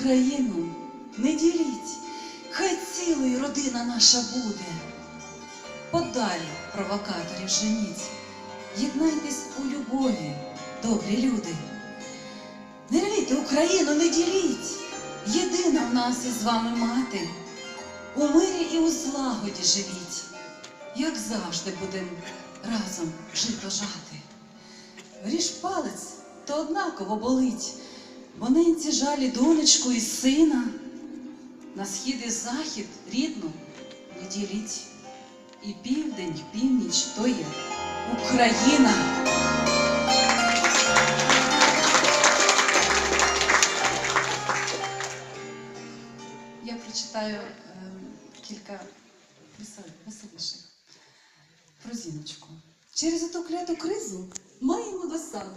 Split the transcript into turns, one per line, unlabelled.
Україну не діліть, хай цілою родина наша буде. Подалі провокаторів женіть, єднайтесь у любові, добрі люди. Не рвіть Україну, не діліть, єдина в нас із вами мати. У мирі і у злагоді живіть, як завжди будем разом жито жати. Ріж палець, то однаково болить, бо ненці жалі донечку і сина. На схід і захід рідну не діліть. І південь, північ то є Україна. Я прочитаю ем, кілька веселіших про зіночку. Через оту кляту кризу маємо досаду.